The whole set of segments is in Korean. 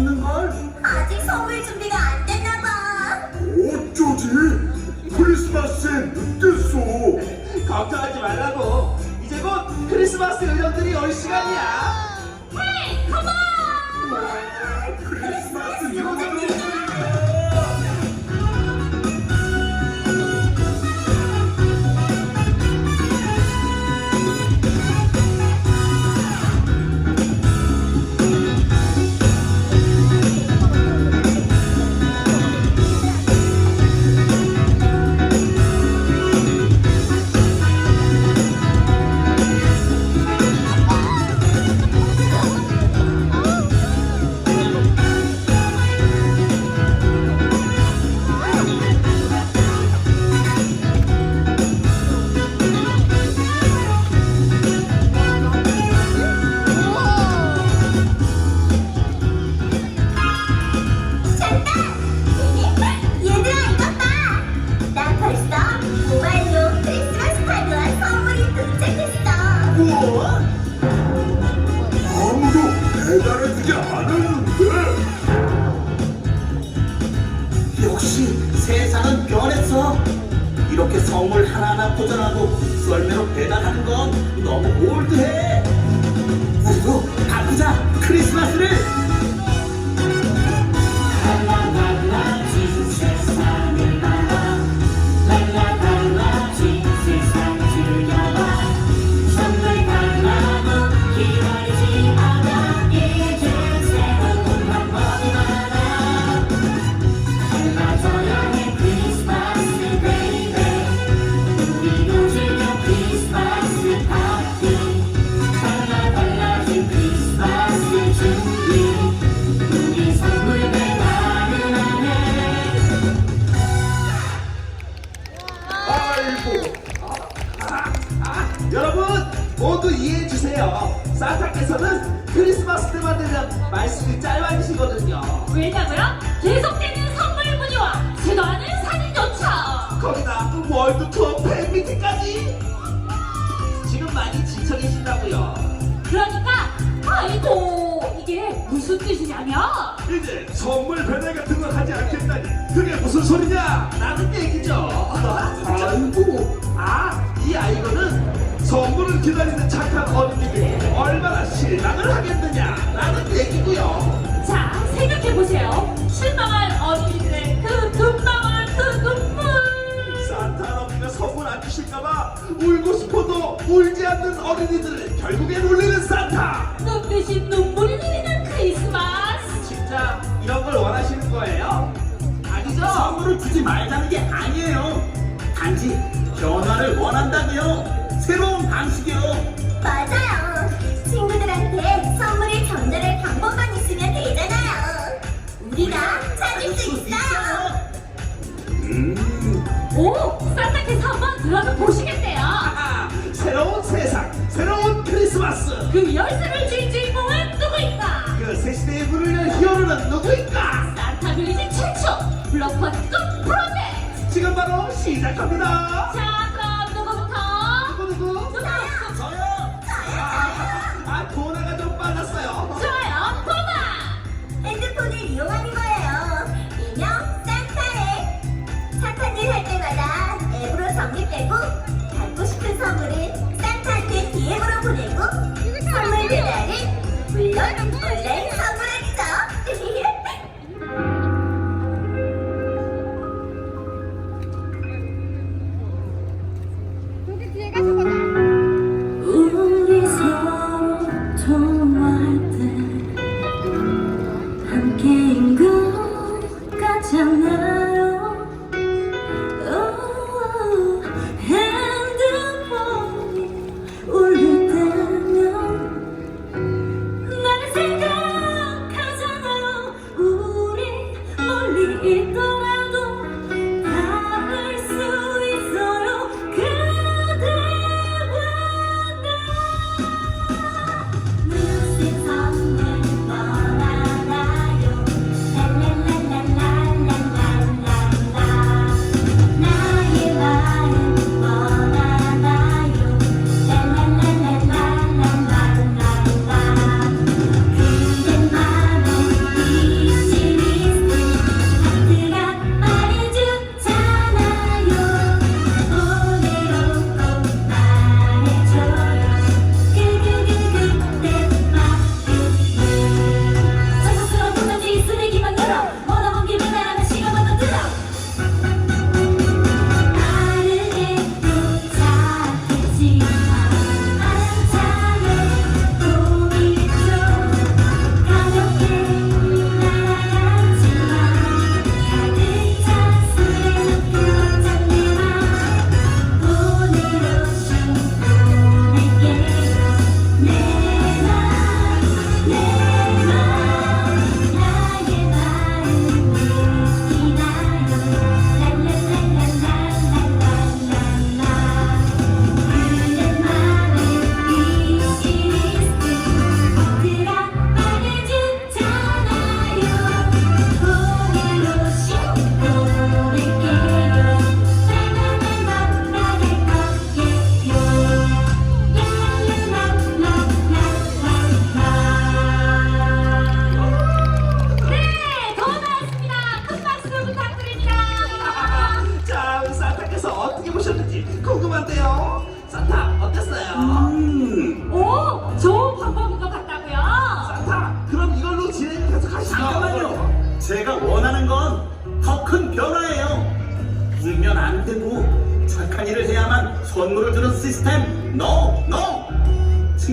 없는 걸? 아직 선물 준비가 안 됐나 봐. 어쩌지? 크리스마스엔 늦겠어. 걱정하지 말라고. 이제 곧 크리스마스 의견들이 올 시간이야. 하 아, 아, 여러분 모두 이해해 주세요. 산타께서는 크리스마스 때만 되면 말씀이 짧아지시거든요. 왜냐고요? 계속되는 선물 문의와 새도 않은 사진조차! 거기다 월드 투어 팬 미팅까지. 지금 많이 지쳐 계신다고요. 그러니까, 아이고, 이게 무슨 뜻이냐면, 이제 선물 배달 같은 걸 하지 않겠다니 그게 무슨 소리냐? 라는 얘기죠. 아이고. 아, 이 아이거는 선물을 기다리는 착한 어린이들이 얼마나 실망을 하겠느냐? 라는 얘기고요. 자, 생각해보세요. 실망한 어린이들의 그 눈망울, 그 눈물! 산타 할아버지가 선물 안 주실까봐 울고 싶어도 울지 않는 어린이들을 결국엔 울리는 산타. 눈빛이 눈물이 내리는 크리스마스! 진짜 이런 걸 원하시는 거예요? 아니죠? 선물을 주지 말자는 게 아니에요. 단지 변화를 원한다고요. 새로운 방식이요. 맞아요. 친구들한테 선물을 전달할 방법만 있으면 되잖아요. 우리가 찾을 수 있어요. 오! 산타께서 한번 들어가 보시겠대요! 아하, 새로운 세상, 새로운 크리스마스. 그 열쇠를 줄 주인공은 누구일까? 그 새 시대의 문을 열 히어로는 누구일까? 산타 빌리지 최초 블록버스터 프로젝트! 지금 바로 시작합니다. 자,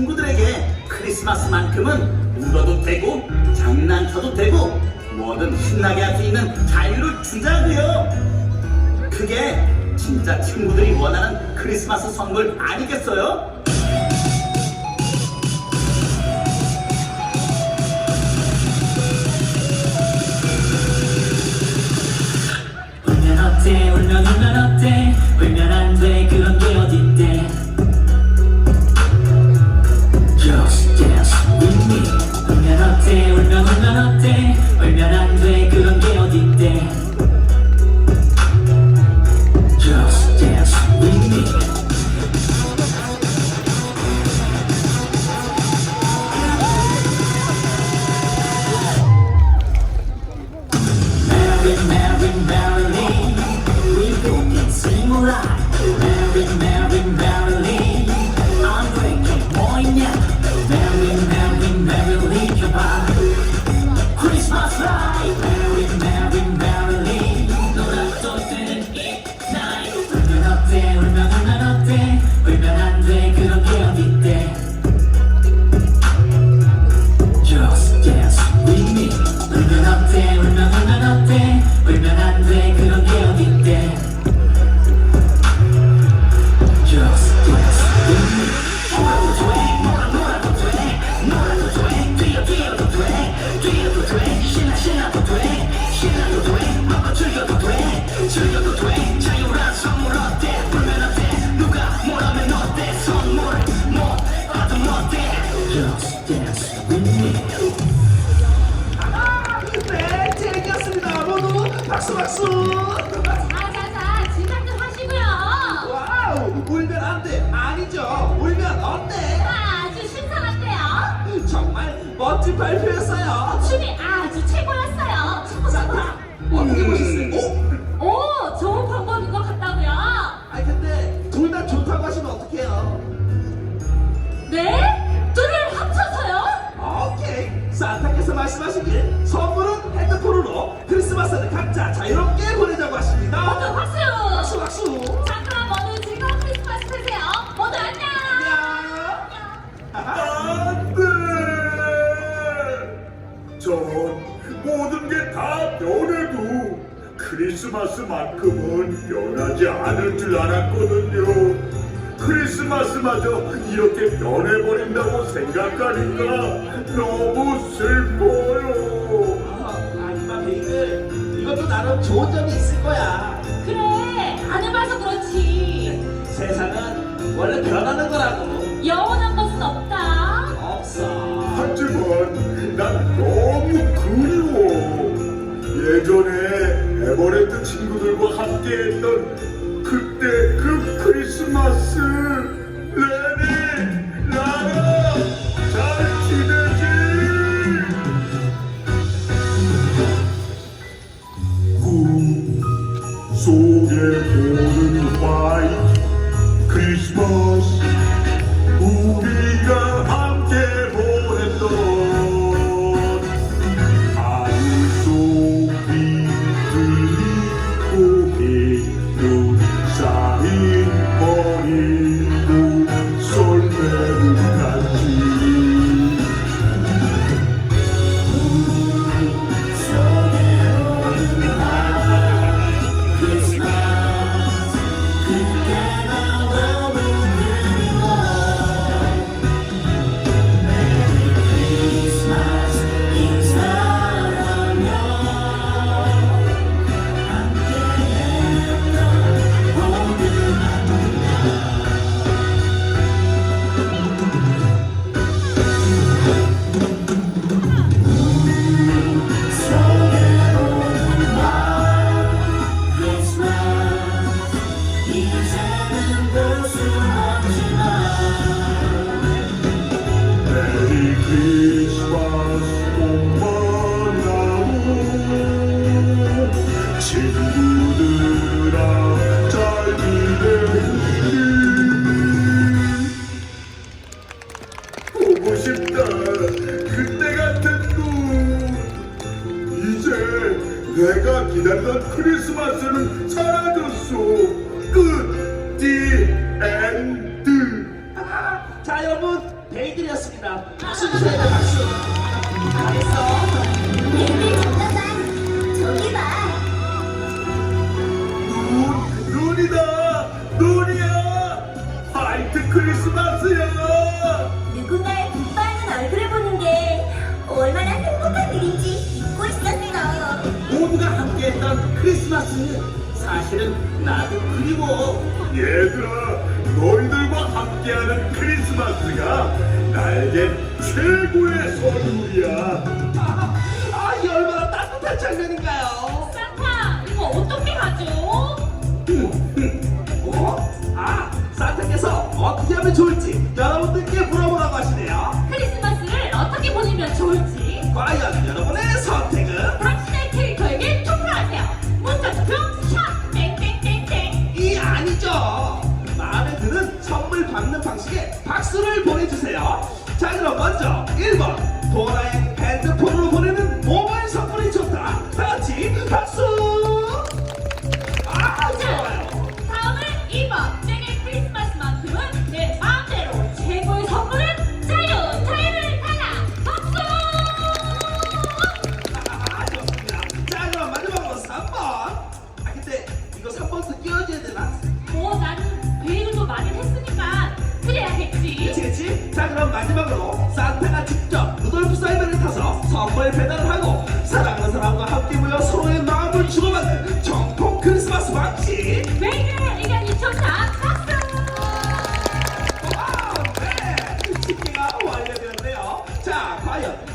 친구들에게 크리스마스만큼은 울어도 되고 장난쳐도 되고 뭐든 신나게 할 수 있는 자유를 주자고요. 그게 진짜 친구들이 원하는 크리스마스 선물 아니겠어요? 어 말씀하시길 선물은 핸드폰으로 크리스마스는 각자 자유롭게 보내자고 모두 하십니다 박수. 박수 박수 자, 그럼 모두 즐거운 크리스마스 되세요. 모두 안녕. 안녕 안돼 전 모든 게 다 변해도 크리스마스만큼은 변하지 않을 줄 알았거든요 크리스마스마저 이렇게 변해버린다고 생각하니까 너무 슬퍼요 아, 아니마 베이글 이것도 나름 좋은 점이 있을 거야 그래, 안 해봐서 그렇지. 세상은 원래 변하는 거라고 영원한 것은 없다. 없어 하지만 난 너무 그리워. 예전에 에버랜드 친구들과 함께했던 그때 그 크리스마스. 속에 보는 화이트 크리스마스. 1番東大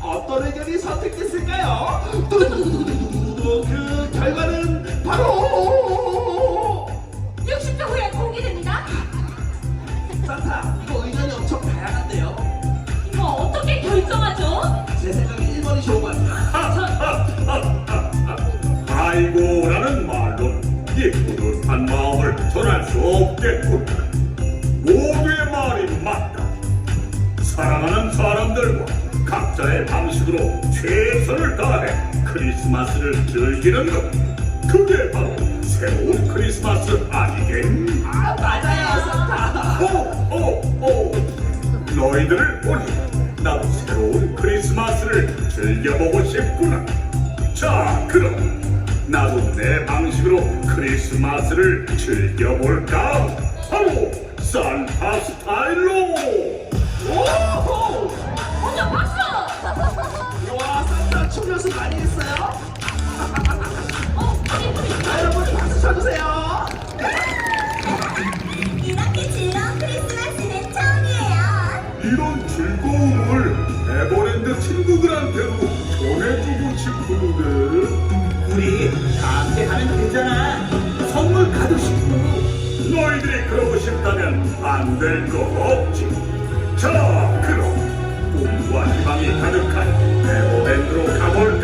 어떤 의견이 선택됐을까요? 그 결과는 바로 60초 후에 공개됩니다. 산타, 이거 의견이 엄청 다양한데요. 이거 어떻게 결정하죠? 제 생각에 1번이 좋은 것 같아요. 아이고라는 말로 이 뿌듯한 마음을 전할 수 없겠군. 모두의 말이 맞다. 사랑하는 사람들과 각자의 방식으로 최선을 다해 크리스마스를 즐기는 것. 그게 바로 새로운 크리스마스 아니겠니? 아 맞아요 산타 오, 오, 오. 너희들을 보니 나도 새로운 크리스마스를 즐겨보고 싶구나. 자, 그럼 나도 내 방식으로 크리스마스를 즐겨볼까? 바로 산타 스타일로. 오호 먼저 박수! 춤 연습 많이 했어요? 어, 자 여러분 박수 쳐주세요 이렇게 즐거운 크리스마스는 처음이에요. 이런 즐거움을 에버랜드 친구들한테도 전해주고 싶은데. 우리 다 함께 하면 되잖아 선물 가도 싶고 너희들이 그러고 싶다면 안 될 거 없지. 자, 그럼 꿈과 희망이 가득한 맨으로 가볼